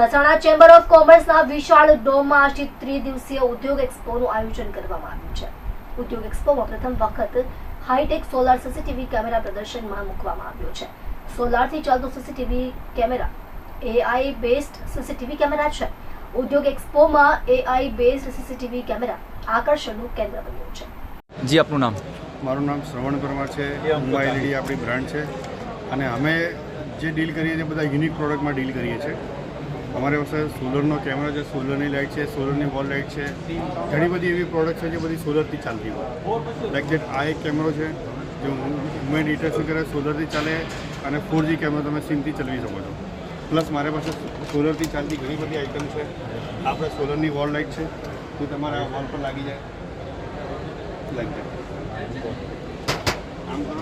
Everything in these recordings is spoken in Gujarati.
સસાણા ચેમ્બર ઓફ કોમર્સના વિશાળ ડોમમાં આજથી ત્રિદિવસીય ઉદ્યોગ એક્સપોનું આયોજન કરવામાં આવ્યું છે. ઉદ્યોગ એક્સપોમાં પ્રથમ વખત હાઈટેક સોલાર સીસીટીવી કેમેરા પ્રદર્શનમાં મૂકવામાં આવ્યો છે. સોલારથી ચાલતો CCTV camera AI based CCTV camera છે. ઉદ્યોગ એક્સપોમાં એઆઈ બેસ્ડ સીસીટીવી કેમેરા આકર્ષણનું કેન્દ્ર બન્યું છે. જી આપનું નામ? મારું નામ શ્રવણ પરમાર છે. મુંબઈ એલઈડી આપણી બ્રાન્ડ છે. અને અમે જે ડીલ કરીએ છીએ બધા યુનિક પ્રોડક્ટમાં ડીલ કરીએ છીએ. અમારી પાસે સોલરનો કેમેરા છે, સોલરની લાઇટ છે, સોલરની વોલ લાઇટ છે. ઘણી બધી એવી પ્રોડક્ટ છે જે બધી સોલરથી ચાલતી હોય. લાઈક દેટ આ એક કેમેરો છે, જે મુવમેન્ટ ડિટેક્શન કરે સોલરથી ચાલે અને ફોર જી કેમેરો તમે સિમથી ચલાવી શકો છો. પ્લસ મારી પાસે સોલરથી ચાલતી ઘણી બધી આઇટમ છે. આપણે સોલરની વોલ લાઇટ છે તો તમારા વોલ પર લાગી જાય. દેટ આમ કરો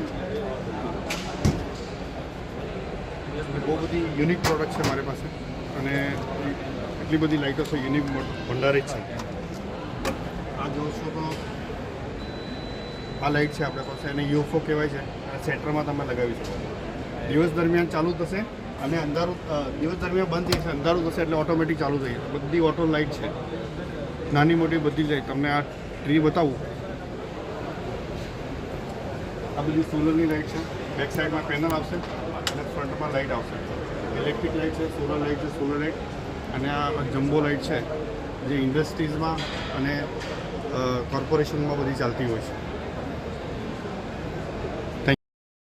બહુ બધી યુનિક પ્રોડક્ટ છે મારી પાસે. અને એટલી બધી લાઇટો છે યુનિક ભંડારી જ છે. આ જોશો તો આ લાઇટ છે આપણી પાસે. એને યુએફઓ કહેવાય છે. આ સેન્ટરમાં તમે લગાવી શકો. દિવસ દરમિયાન ચાલુ થશે અને અંધારું દિવસ દરમિયાન બંધ થઈ જશે અંધારું થશે એટલે ઓટોમેટિક ચાલુ થઈ જશે. બધી ઓટો લાઇટ છે. નાની મોટી બધી લાઇટ તમને આ ટ્રી બતાવું. આ બધી સોલરની લાઇટ છે. બેક સાઈડમાં પેનલ આવશે અને ફ્રન્ટમાં લાઇટ આવશે. ઇલેક્ટ્રિક લાઇટ છે સોલર લાઇટ છે સોલર લાઇટ અને આ જમ્બો લાઇટ છે, જે ઇન્ડસ્ટ્રીઝમાં અને કોર્પોરેશનમાં બધી ચાલતી હોય છે.